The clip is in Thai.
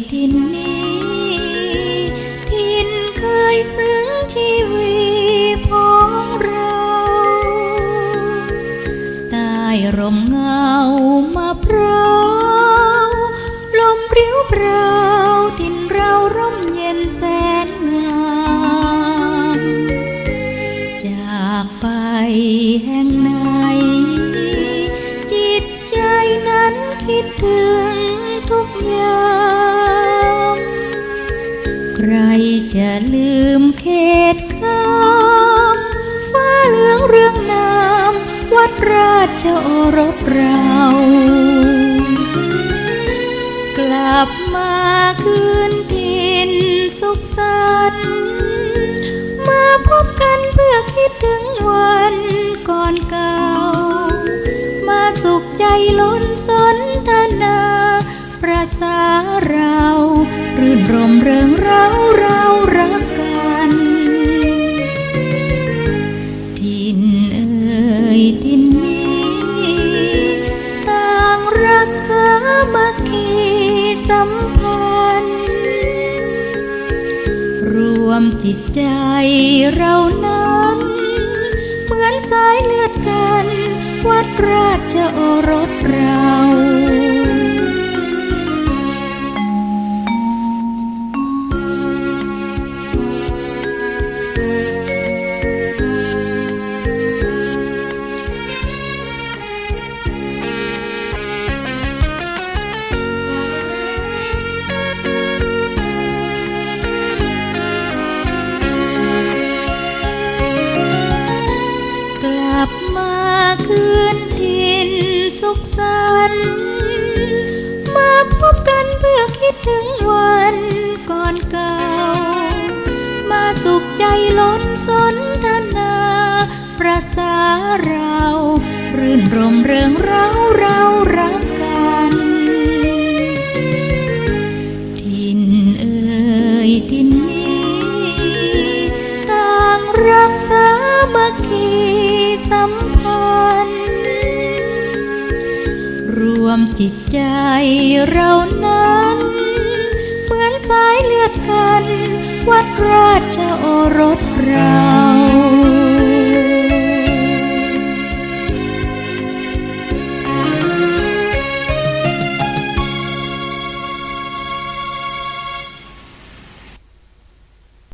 นี้ถิ่นเคยซึ้งชีวิตของเราใต้ร่มเงามะพร้าวลมปริ้วเปราวถิ่นเราร่มเย็นแสนงามจากไปแห่งไหนจิตใจนั้นคิดถึงทุกยาม ใครจะลืมเขตข้ามฟ้าเหลืองเรื่องนามวัดราชโอรสเรา กลับมาคืนทินสุขสันต์มาพบกันเพื่อคิดถึงวันก่อนเก่า มาสุขใจล้นสนทนาประสารา มัคคีสัมพันธ์ รวมจิตใจเรานั้น เหมือนสายเลือดกัน วัดราชโอรสเรา สุขสันต์มาพบกันเพื่อคิดถึงวันก่อนเก่า มาสุขใจล้นสนทนาประสาเรา รื่นรมเริงเราเรารักกันทินเอ่ยทินนี้ต่างรักษามัคคีสัมพันธ์ รวมจิตใจเรานั้น เหมือนสายเลือดกัน วัดราชโอรสเรา